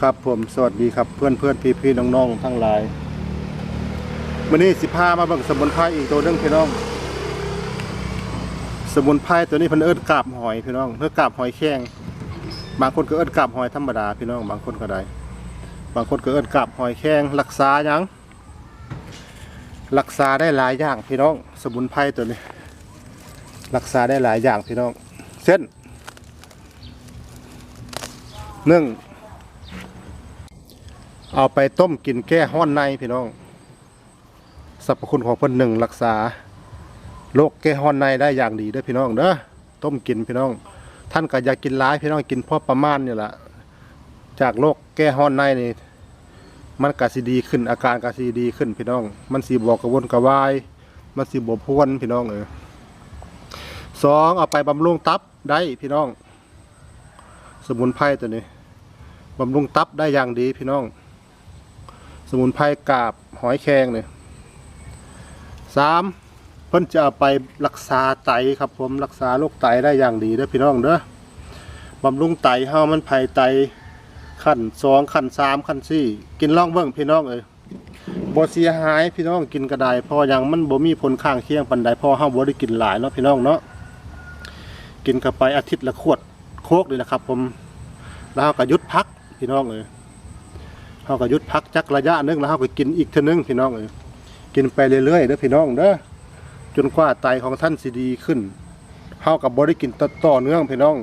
ครับผมสวัสดีครับเพื่อนเพื่อนพี่พี่ๆน้องๆทั้งหลายวันนี้สิพามาเบิ่งสมุนไพรอีกตัวนึงพี่น้อง สมุนไพรตัวนี้พิ่นเอิ้นกาบหอยพี่น้องเพื่อกาบหอยแข้งบางคนก็เอิ้นกาบหอยธรรมดาพี่น้อง บางคนก็ได้ บางคนก็เอิ้นกาบหอยแข้งรักษายังรักษาได้หลายอย่างพี่น้อง สมุนไพรตัวนี้ รักษาได้หลายอย่างพี่น้องเส้นหนึ่ง เอาไปต้มกินแก้ห้อนในพี่น้องสรรพคุณของเพิ่นหนึ่งรักษาโรคแก้ห้อนในได้อย่างดีด้อพี่น้องเด้อต้มกินพี่น้อง ท่านก็อยากกินร้ายพี่น้องกินพอประมาณนี่แหละจากโรคแก้ห้อนในนี่มันก็สิดีขึ้นอาการก็สิดีขึ้นพี่น้อง มันสิบอกกระวนกระวาย มันสิบ่พวนพี่น้องเออสองเอาไปบำรุงตับได้พี่น้อง สมุนไพรตัวนี้บำรุงตับได้อย่างดีพี่น้อง สมุนไพรกาบหอยแครงเนี่ยสามเพิ่นจะเอาไปรักษาไตครับผมรักษาโรคไตได้อย่างดีเด้อพี่น้องเด้อบำรุงไตเฮามันไผไตขั้นสองขั้นสามขั้นสี่กินล่องเบิ่งพี่น้องเอ้ยบ่เสียหายพี่น้องกินก็ไดพออย่างมันบ่มีผลข้างเคียงปานใดพอเฮาบ่ได้กินหลายเนาะพี่น้องเนาะกินเข้าไปอาทิตย์ละขวดโคกนี่แหละครับ ผมแล้วก็หยุดพักพี่น้องเอ้ย เฮาก็หยุดพักจักระยะนึงแล้วเฮาก็กินอีกเทื่อนึงพี่น้องเอ้ยกินไปเรื่อยๆเด้อพี่น้องเด้อจนกว่าไตของท่านสิดีขึ้นเฮาก็บ่ได้กินต่อต่อเนื่องพี่น้อง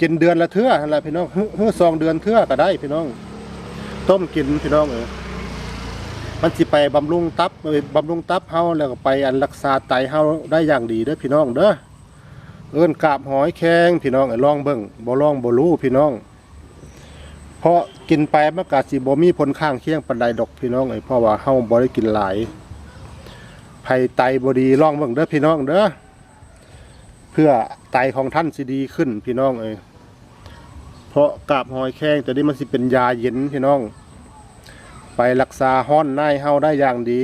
กินเดือนละเทื่อนั่นแหละพี่น้องเฮ้อเฮ้อสองเดือนเทื่อก็ได้พี่น้อง ต้มกินพี่น้องเอ้ยมันสิไปบำรุงตับบำรุงตับเฮาแล้วก็ไปอันรักษาไตเฮาได้อย่างดีเด้อพี่น้องเด้อเอิ้นกาบหอยแครงพี่น้องเอ้ลองเบิ่งบ่ลองบ่รู้พี่น้อง เพราะกินไปมันก็สิบ่มีผลข้างเคียงปานใดดอกพี่น้องเอ้ยเพราะว่าเฮาบ่ได้กินหลายไผไตบ่ดีลองเบิ่งเด้อพี่น้องเด้อเพื่อไตของท่านสิดีขึ้นพี่น้องเอ้ยเพราะกาบหอยแข้งตัวนี้มันสิเป็นยาเย็นพี่น้อง ไปรักษาห้อนในเฮาได้อย่างดี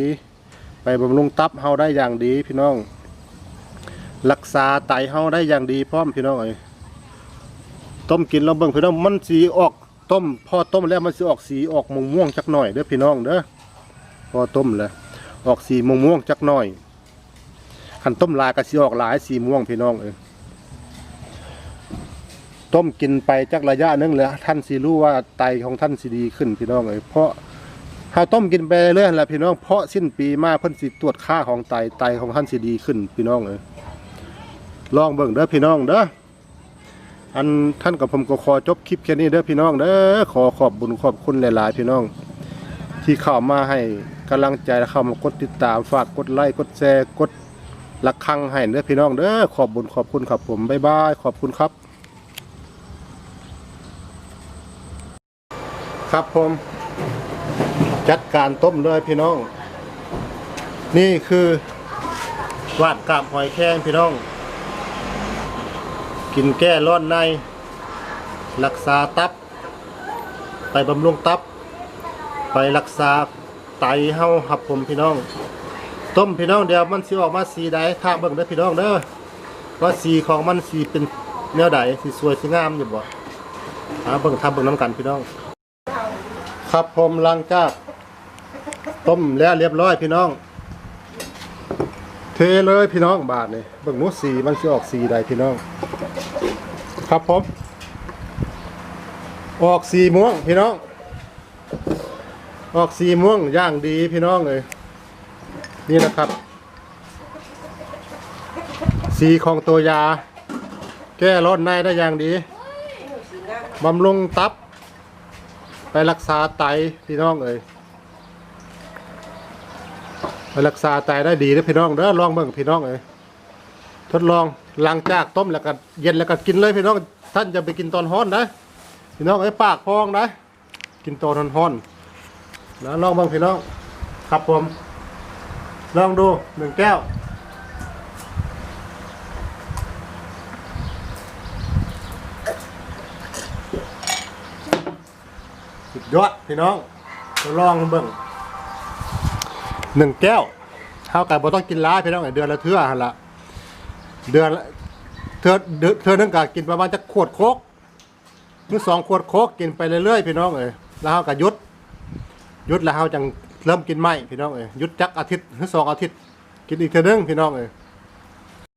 ไปบำรุงตับเฮาได้อย่างดี พี่น้อง รักษาไตเฮาได้อย่างดีพร้อมพี่น้องเอ้ยต้มกินแล้วเบิ่งพี่น้องมันสีออก ต้มพอต้มแล้วมันสิออกสีออกม่วงม่วงๆจักหน่อยเด้อพี่น้องเด้อพอต้มแล้วออกสีม่วงม่วงๆจักหน่อยคันต้มลายก็สิออกหลายสีม่วงพี่น้องเอ้ยต้มกินไปจักระยะนึงแล้วท่านสิรู้ว่าไตของท่านสิดีขึ้นพี่น้องเอยเพราะถ้าต้มกินไปเรื่อยๆแหละพี่น้องเพราะสิ้นปีมาเพิ่นสิตรวจค่าของไตไตของท่านสิดีขึ้น พี่น้องเอยลองเบิ่งเด้อพี่น้องเด้อ อันท่านกับผมก็ขอจบคลิปแค่นี้เด้อพี่น้องเด้อขอขอบบุญขอบคุณหลายๆ พี่น้อง ที่เข้ามาให้กำลังใจและเข้ามากดติดตามฝากกดไลค์กดแชร์กดระฆังให้เด้อพี่น้องเด้อขอบบุญขอบคุณครับผมบ๊ายบายขอบคุณครับ ครับผม จัดการต้มเลยพี่น้อง นี่คือวาดกาบหอยแครงพี่น้อง กินแก้ร้อนใน รักษาตับ ไปบำรุงตับ ไปรักษาไตเฮาครับผมพี่น้อง ต้มพี่น้องเดี๋ยวมันสิออกมาสีใดถ้าเบิ่งเด้พี่น้องเด้อว่าสีของมันสีเป็นแนวใดสีสวยสีงามอยู่บ่หาเบิ่งทำเบิ่งน้ำกันพี่น้อง ครับผมลังจากต้มแล้วเรียบร้อยพี่น้อง เทเลยพี่น้องบาทนี่เบิ่งนูสีมันสิออกสีใดพี่น้อง ครับผม ออกสีม่วงพี่น้อง ออกสีม่วงย่างดีพี่น้องเลย นี่นะครับ สีของตัวยา แก้ร้อนในได้อย่างดีบำรุงตับ ไปรักษาไตพี่น้องเอ้ยไปรักษาไตได้ดีนะพี่น้องเด้อลองเบิ่งพี่น้องเอ้ยทดลอง หลังจากต้มแล้วก็เย็นแล้วก็กินเลยพี่น้องท่านจะไปกินตอนร้อนนะพี่น้องไอ้ปากพองนะกินตอนร้อนๆนะลองบิ่งพี่น้องครับผม ลองดูหนึ่งแก้วสุดยอดพี่น้องลองเบิ่งหนึ่งแก้วเท่ากับบ่ต้องกินล้าพี่น้องเดือนละเทื่อหันละ เดือนละเธอเดือนเทื่อนึงก็กินประมาณจะขวดโคกคือสองขวดโคกกินไปเรื่อยๆพี่น้องเอ้ยแล้วเฮาก็หยุดหยุดแล้วเฮาจังเริ่มกินใหม่พี่น้องเอ้ยหยุดจักอาทิตย์หรือสองอาทิตย์ กินอีกเทื่อนึงพี่น้องเอ้ย